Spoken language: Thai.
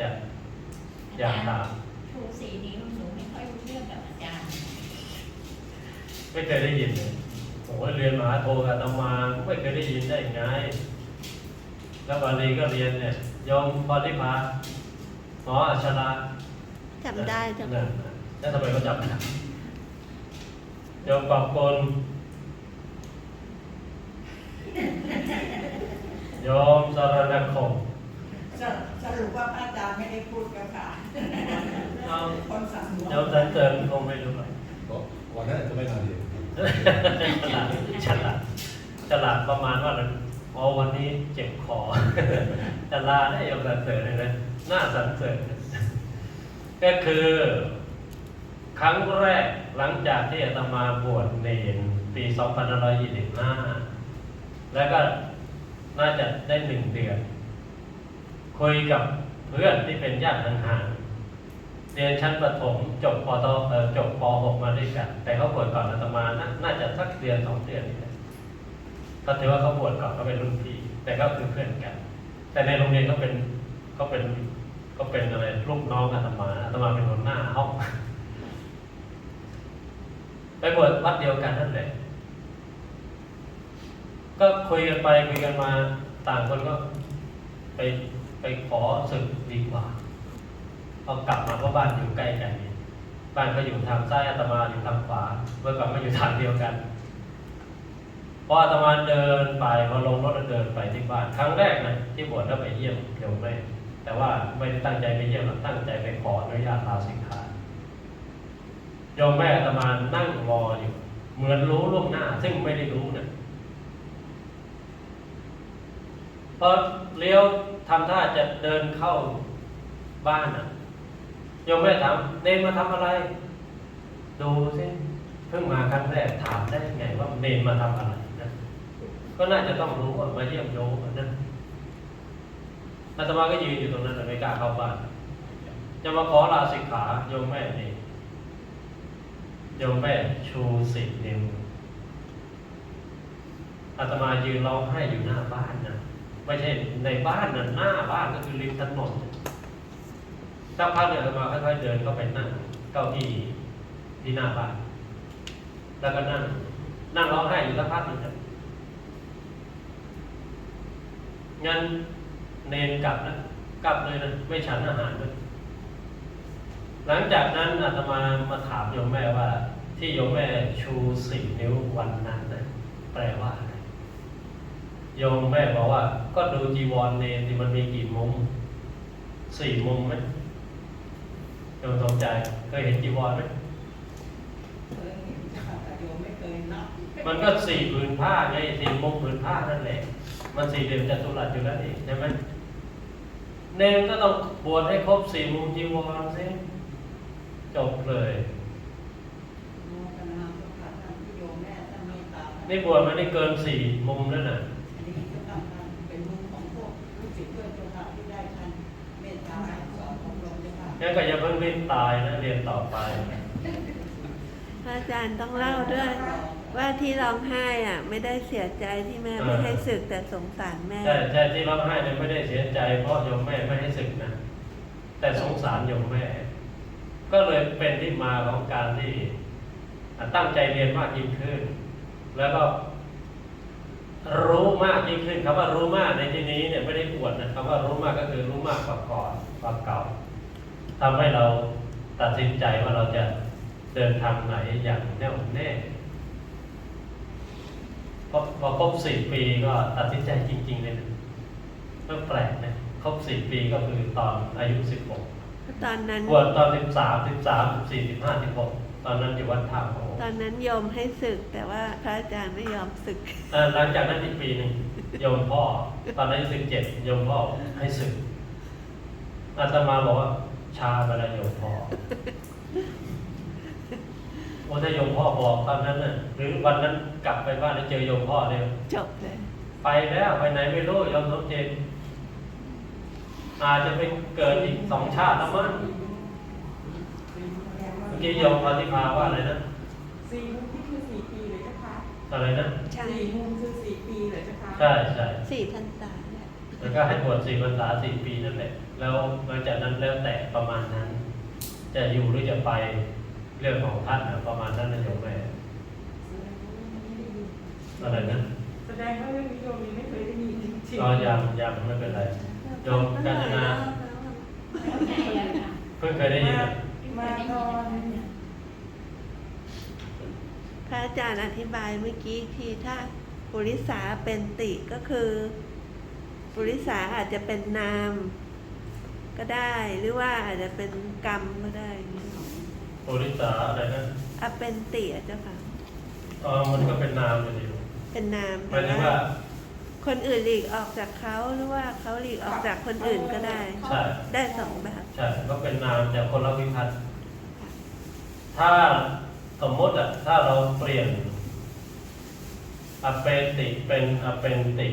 จะอยากถามชูสีนิ้วหนูไม่ค่อยรู้เรื่องกับอาจารย์ ไม่เคยได้ยินเลยโอ้ยเรียนมหาโทกับอาตมาไม่เคยได้ยินได้ไง แล้วบาลีก็เรียนเนี่ยโยมปฏิภาหมออัชราจำได้จ้ะนั่นน่ะแล้วทำไมเขาจำไม่ได้โยมปอบกลโยมสรณคมสรุ ปสรุปว่าพระอาจารย์ไม่ได้พูดกับค่ะเอาคนสั่งหัวโยมสันเสริญคงไม่รู้หรอกก็วันนั้นจะไม่มาเรียนฉลาดฉลาดฉลาดประมาณว่าอ๋อวันนี้เจ็บคอจะลาได้โยมสันเสริญเลยนะหน้าสันเสริญก็คือ ครั้งแรกหลังจากที่อาตมาบวชเนรปี 2525 แล้วก็น่าจะได้หนึ่งเดือน คุยกับเพื่อนที่เป็นญาติห่างๆเรียนชั้นประถมจบปตจบป .6 มาด้วยกัน แต่เขาบวชก่อนอาตมาน,น่าจะสักเดือนสองเดือนนี่แหละเขาถือว่าเขาบวชก่อนเขาเป็นรุ่นพี่ แต่ก็คือเพื่อนกัน แต่ในโรงเรียนเขาเป็นเขาเป็นเขาเป็นอะไรลูกน้องอาตมาอาตมาเป็นหัวหน้าห้องไปบวชวัดเดียวกันนั่นแหละก็คุยกันไปคุยกันมาต่างคนก็ไป ไปขอศึกดีกว่าพอากลับมาเพราะบ้านอยู่ใกล้กันนี่บ้านเขาอยู่ทางซ้ายอาตมาอยู่ทางขวาเมื่อก่อนมาอยู่ทางเดียวกันพออาตมาเดินไปพอลงรถแล้วเดินไปที่บ้านครั้งแรกนะที่บวชแล้วไปเยี่ยมโยมแม่แต่ว่าไม่ได้ตั้งใจไปเยี่ยมหรอกตั้งใจไปขออนุญาตลาสิกขาโยมแม่อาตมานั่งรออยู่ เหมือนรู้ล่วงหน้า ซึ่งไม่ได้รู้นะพอเลี้ยว ทำท่าจะเดินเข้าบ้านน่ะโยมแม่ถามเนนมาทำอะไร ดูสิเพิ่งมาครั้งแรกถามได้ไงว่าเนนมาทำอะไรนะก็น่าจะต้องรู้ว่ามาเยี่ยมโยมนะอาตมาก็ยืนอยู่ตรงนั้นแต่ไม่กล้าเข้าบ้านจะมาขอลาสิกขาโยมแม่นี่โยมแม่ชูสิบนิ้วอาตมายืนร้องไห้อยู่หน้าบ้านนะ ไม่ใช่ในบ้านนะหน้าบ้านก็คือริมถนนสักพักเนี่ยเรามาค่อยๆเดินเข้าไปนั่งเก้าอี้ที่หน้าบ้าน แล้วก็นั่ง นั่งร้องไห้อยู่สักพักหนึงงั้นเนนกลับนะกลับเลยนะไม่ฉันอาหารด้วยหลังจากนั้นอาตมามาถามโยมแม่ว่า ที่โยมแม่ชูสี่นิ้ววันนั้นนะแปลว่าอะไร โยมแม่บอกว่า ก็ดูจีวรเนรที่มันมีกี่มุมสี่มุมไหมโยมสนใจเคยเห็นจีวรไหมเคยเห็นค่ะแต่โยมไม่เคยนับมันก็สี่ผืนผ้าไงสี่มุมผืนผ้านั่นแหละ มันสี่เหลี่ยมจัตุรัสอยู่แล้วนี่ใช่ไหมเนรก็ต้องบวชให้ครบสี่มุมจีวรสิจบเลยโมทนาสุขท่านที่โยมแม่ท่านเมตตานี่บวชมานี่เกินสี่มุมแล้วน่ะอั งั้นก็อย่าเพิ่งรีบตายนะเรียนต่อไป พระอาจารย์ต้องเล่าด้วย ว่าที่ร้องไห้อะ ไม่ได้เสียใจที่แม่ไม่ให้ศึกแต่สงสารแม่ใช่ใช่ที่ร้องไห้เนี่ยไม่ได้เสียใจ เพราะโยมแม่ไม่ให้ศึกนะ แต่สงสารโยมแม่ ก็เลยเป็นที่มาของการที่ตั้งใจเรียนมากยิ่งขึ้น แล้วก็รู้มากยิ่งขึ้นคำว่ารู้มากในที่นี้เนี่ยไม่ได้อวดนะคำว่ารู้มากก็คือรู้มากกว่าก่อนกว่าเก่า ทำให้เราตัดสินใจว่าเราจะเดินทางไหนอย่างแน่วแน่พอพอครบสี่ปีก็ตัดสินใจจริง ๆ เลยนะก็แปลกนะครบสี่ปีก็คือตอนอายุสิบหกตอนนั้นบวชตอนสิบสามสิบสามสิบสี่สิบห้าสิบหกตอนนั้นอยู่วัดท่าโพตอนนั้นโยมให้ศึกแต่ว่าพระอาจารย์ไม่ยอมศึกเอ่อหลังจากนั้นอีกปีหนึ่งโยมพ่อ ตอนนั้นสิบเจ็ดโยมพ่อให้ศึกอาตมาบอกว่า ชาไปแล้วโยมพ่อโอ้ถ้าโยมพ่อบอกตอนนั้นน่ะ หรือวันนั้นกลับไปบ้านแล้วเจอโยมพ่อเนี่ยจบเลย ไปแล้วไปไหนไม่รู้โยมสมเจตอาจจะไปเกิดอีกสองชาติแล้วมั้งเมื่อกี้โยมปฏิภาว่าอะไรนะสี่มุมที่คือสี่ปีเลยเจ้าค่ะอะไรนะใช่สี่มุมคือสี่ปีเลยเจ้าค่ะใช่ใช่สี่ทันตาเนี่ยอ แล้วก็ให้บวชสี่พรรษาสี่ปีนั่นแหละ แล้วหลังจากนั้นแล้วแต่ประมาณนั้น จะอยู่หรือจะไปเรื่องของท่านนะประมาณนั้นนะโยมแม่อะไรนะแสดงว่าเรื่องนี้โยมยังไม่เคยได้ยินจริงก็ยังยังไม่เป็นไรโยมกัญจนาแล้วไงอะค่ะเพิ่งเคยได้ยินนะมาตอนพระอาจารย์อธิบายเมื่อกี้ทีถ้าปุริสาเป็นติก็คือ ปุริสาอาจจะเป็นนาม ก็ได้หรือว่าอาจจะเป็นกรรมก็ได้อย่างเงี้ยโพลิสาอะไรนะอาเป็นติอะเจ้าค่ะเออมันก็เป็นนามอยู่ดีเป็นนามหมายถึงว่า คนอื่นหลีกออกจากเขาหรือว่าเขาหลีกออกจากคนอื่นก็ได้ ใช่ ได้สองแบบใช่ก็เป็นนามแต่คนละวิพัฒน์ถ้าสมมติอะถ้าเราเปลี่ยนอเปนติเป็นอเปนติ